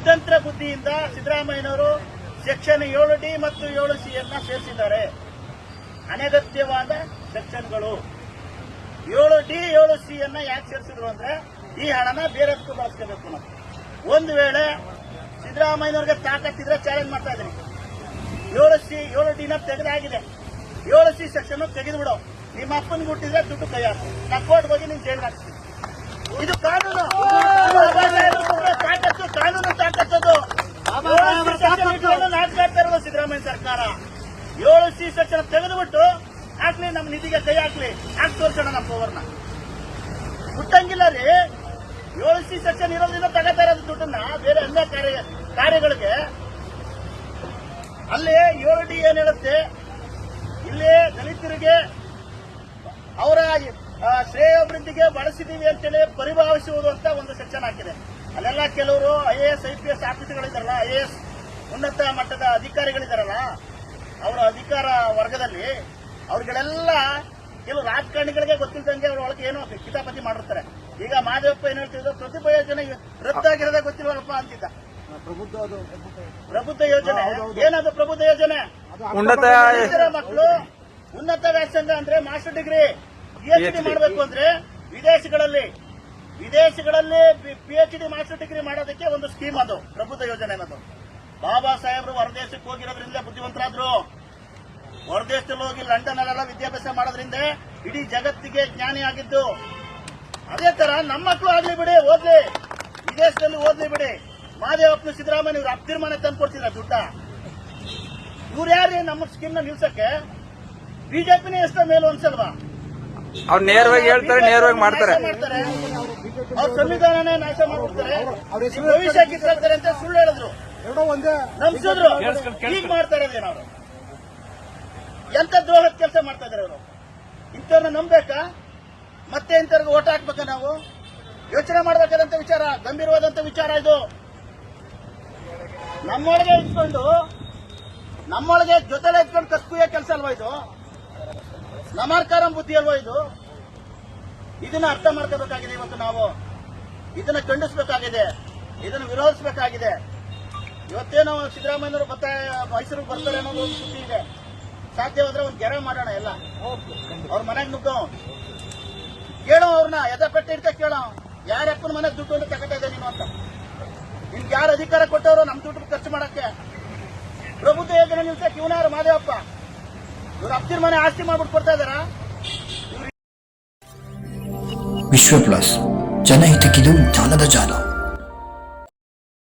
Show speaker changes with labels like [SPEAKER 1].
[SPEAKER 1] ಕುತಂತ್ರ ಬುದ್ಧಿಯಿಂದ ಸಿದ್ದರಾಮಯ್ಯನವರು ಸೆಕ್ಷನ್ ಏಳು ಡಿ ಮತ್ತು ಏಳು ಸಿ ಅನ್ನ ಸೇರಿಸಿದ್ದಾರೆ. ಅನಗತ್ಯವಾದ ಸೆಕ್ಷನ್ಗಳು. ಏಳು ಡಿ, ಏಳು ಸಿ ಅನ್ನ ಯಾಕೆ ಸೇರಿಸಿದ್ರು ಅಂದ್ರೆ ಈ ಹಣನ ಬೇರೆದಕ್ಕೂ ಬಳಸ್ಕೋಬೇಕು ನಾವು. ಒಂದು ವೇಳೆ ಸಿದ್ದರಾಮಯ್ಯನವ್ರಿಗೆ ತಾಕತ್ತಿದ್ರೆ ಚಾಲೆಂಜ್ ಮಾಡ್ತಾ ಇದ್ದೀನಿ. ಏಳು ಸಿ, ಏಳು ಡಿನ ತೆಗೆದಾಗಿದೆ. ಏಳು ಸಿ ಸೆಕ್ಷನ್ ತೆಗೆದು ಬಿಡೋ ನಿಮ್ಮ ಅಪ್ಪನ ಗುಟ್ಟಿದ್ರೆ ದುಡ್ಡು ಕೈ ಹಾಕು ನಾ ಕೋರ್ಟ್ ಹೋಗಿ ನಿನ್ ಜೈಲ್ಗೆ ಹಾಕ್ತೀನಿ ಸರ್ಕಾರ ಏಳು ಸಿ ಸೆಕ್ಷನ್ ತೆಗೆದುಬಿಟ್ಟು ಹಾಕ್ಲಿ, ನಮ್ಮ ನಿಧಿಗೆ ಕೈ ಹಾಕ್ಲಿ. ಹಾಕಿ ತೋರ್ಸೋಣ ನಮ್ಮ ಪವರ್ನ. ಮುಟ್ಟಂಗಿಲ್ಲ ರೀ. ಏಳು ಸಿ ಸೆಕ್ಷನ್ ಇರೋದ್ರಿಂದ ತಗೋತಾ ಇರೋದು ದುಡ್ಡನ್ನ ಬೇರೆ ಅನ್ಯ ಕಾರ್ಯ ಕಾರ್ಯಗಳಿಗೆ. ಅಲ್ಲಿ ಏಳು ಡಿ ಏನ್ ಹೇಳುತ್ತೆ? ಇಲ್ಲಿ ದಲಿತರಿಗೆ ಅವರ ಶ್ರೇಯಾಭಿವೃದ್ಧಿಗೆ ಬಳಸಿದೀವಿ ಅಂತೇಳಿ ಪರಿಭಾವಿಸುವುದು ಅಂತ ಒಂದು ಸೆಕ್ಷನ್ ಹಾಕಿದೆ. ಅಲ್ಲೆಲ್ಲ ಕೆಲವರು ಐ ಎ ಎಸ್, ಐ ಉನ್ನತ ಮಟ್ಟದ ಅಧಿಕಾರಿಗಳಿದಾರಲ್ಲ ಅವರ ಅಧಿಕಾರ ವರ್ಗದಲ್ಲಿ ಅವ್ರಿಗಳೆಲ್ಲ ಕೆಲವು ರಾಜಕಾರಣಿಗಳಿಗೆ ಗೊತ್ತಿಲ್ದಂಗೆ ಅವ್ರ ಒಳಗೆ ಏನೋ ಕಿತಾಪತಿ ಮಾಡಿರ್ತಾರೆ. ಈಗ ಮಾದೇವಪ್ಪ ಏನ್ ಹೇಳ್ತಿದ್ರು? ಪ್ರತಿಭಾ ಯೋಜನೆ ರದ್ದಾಗಿರೋದೇ ಗೊತ್ತಿಲ್ವಲ್ಲಪ್ಪ ಅಂತಿದ್ದ.
[SPEAKER 2] ಪ್ರಬುದ್ಧ ಅದು
[SPEAKER 1] ಪ್ರಬುದ್ಧ ಯೋಜನೆ. ಏನದು ಪ್ರಬುದ್ಧ ಯೋಜನೆ? ಮಕ್ಕಳು ಉನ್ನತ ವ್ಯಾಸಂಗ ಅಂದ್ರೆ master degree P H D ಮಾಡಬೇಕು ಅಂದ್ರೆ ವಿದೇಶಗಳಲ್ಲಿ ವಿದೇಶಗಳಲ್ಲಿ P H D master degree ಮಾಡೋದಕ್ಕೆ ಒಂದು ಸ್ಕೀಮ್ ಅದು ಪ್ರಬುದ್ಧ ಯೋಜನೆ ಅನ್ನೋದು. ಬಾಬಾ ಸಾಹೇಬ್ರು ಹೊರದೇಶಕ್ಕೆ ಹೋಗಿರೋದ್ರಿಂದ ಬುದ್ಧಿವಂತರಾದ್ರು. ಹೊರದೇಶದಲ್ಲಿ ಹೋಗಿ ಲಂಡನ್ ಅಲ್ಲೆಲ್ಲ ವಿದ್ಯಾಭ್ಯಾಸ ಮಾಡೋದ್ರಿಂದ ಇಡೀ ಜಗತ್ತಿಗೆ ಜ್ಞಾನಿ ಆಗಿದ್ದು. ಅದೇ ತರ ನಮ್ಮ ಮಕ್ಕಳು ಆಗ್ಲಿ ಬಿಡಿ ಓದ್ಲಿ. ವಿದೇಶದಲ್ಲಿ ಓದ್ಲಿ ಬಿಡಿ. ಮಾದೇವಪ್ಪನ ಸಿದ್ದರಾಮಯ್ಯ ಇವ್ರು ಅಪ್ತೀರ್ಮಾನ ತಂದು ಕೊಡ್ತಿದ್ರ ದುಡ್ಡ. ಇವ್ರು ಯಾರು ನಮ್ಮ ಸ್ಕೀಮ್ನ ನಿಲ್ಸಕ್ಕೆ? ಬಿಜೆಪಿನೇ ಎಷ್ಟ ಮೇಲು ಅನ್ಸಲ್ವಾ
[SPEAKER 3] ಅವ್ರು ನೇರವಾಗಿ ಹೇಳ್ತಾರೆ ನೇರವಾಗಿ ಮಾಡ್ತಾರೆ.
[SPEAKER 1] ಅವ್ರ ಸಂವಿಧಾನನೇ ನಾಶ ಮಾಡ್ಬಿಡ್ತಾರೆ. ಭವಿಷ್ಯ ಕಿತ್ತಾರೆ ಅಂತ ಸುಳ್ಳು ಹೇಳಿದ್ರು.
[SPEAKER 2] ಎರಡೋ ಒಂದೇ.
[SPEAKER 1] ನಂಬಿಸಿದ್ರು ಈಗ ಮಾಡ್ತಾ ಇರೋದೇನು ಅವರು. ಎಂತ ದ್ರೋಹದ ಕೆಲಸ ಮಾಡ್ತಾ ಇದಾರೆ ಅವರು? ಇಂಥವ್ರನ್ನ ನಂಬೇಕಾ ಮತ್ತೆ ಇಂಥವ್ರಿಗೆ ಓಟ್ ಹಾಕ್ಬೇಕಾ ನಾವು? ಯೋಚನೆ ಮಾಡಬೇಕಾದಂತ ವಿಚಾರ ಗಂಭೀರವಾದಂತ ವಿಚಾರ ಇದು. ನಮ್ಮೊಳಗೆ ಇಟ್ಕೊಂಡು ನಮ್ಮೊಳಗೆ ಜೊತೆಲೆ ಇಟ್ಕೊಂಡು ಕಸ್ಕುಯ ಕೆಲಸ ಅಲ್ವಾ ಇದು? ನಮಾರ್ಕಾರ ಬುದ್ಧಿ ಅಲ್ವಾ ಇದು? ಇದನ್ನ ಅರ್ಥ ಮಾಡ್ಕೋಬೇಕಾಗಿದೆ ಇವತ್ತು ನಾವು. ಇದನ್ನ ಖಂಡಿಸಬೇಕಾಗಿದೆ. ಇದನ್ನ ವಿರೋಧಿಸಬೇಕಾಗಿದೆ. ಇವತ್ತೇನೋ ಸಿದ್ದರಾಮಯ್ಯವರು ಮತ್ತೆ ಮೈಸೂರಿಗೆ ಬರ್ತಾರೆ ಅನ್ನೋದು ಒಂದು ಸುದ್ದಿ ಇದೆ. ಸಾಧ್ಯವಾದ್ರೆ ಒಂದು ಗೆರೆ ಮಾಡೋಣ ಎಲ್ಲ. ಅವ್ರ ಮನೆಗೆ ನುಗ್ಗೋ. ಕೇಳೋ ಅವ್ರನ್ನ, ಎದ ಪೆಟ್ಟ ಇಡ್ತಾ ಕೇಳೋ ಯಾರಪ್ಪನ ಮನೆಗೆ ದುಡ್ಡು ಅಂತ ತಗೋತಾ ಇದೆ ನೀನು ಅಂತ. ನಿಮ್ಗೆ ಯಾರು ಅಧಿಕಾರ ಕೊಟ್ಟವರು ನಮ್ಮ ದುಡ್ಡು ಖರ್ಚು ಮಾಡಕ್ಕೆ? ಪ್ರಭುತ್ವ ಯೋಜನೆ ನಿಲ್ಸಕ್ಕೆ ಇವನಾರು ಮಾದೇವಪ್ಪ. ಇವ್ರ ಅಪ್ತಿರ್ ಮನೆ ಆಸ್ತಿ ಮಾಡ್ಬಿಟ್ಟು ಕೊಡ್ತಾ ಇದಾರ
[SPEAKER 4] ವಿಶ್ವ ಪ್ಲಸ್ ಜನಹಿತಕ್ಕಿದು ಜ್ಞಾನದ ಜಾಲ.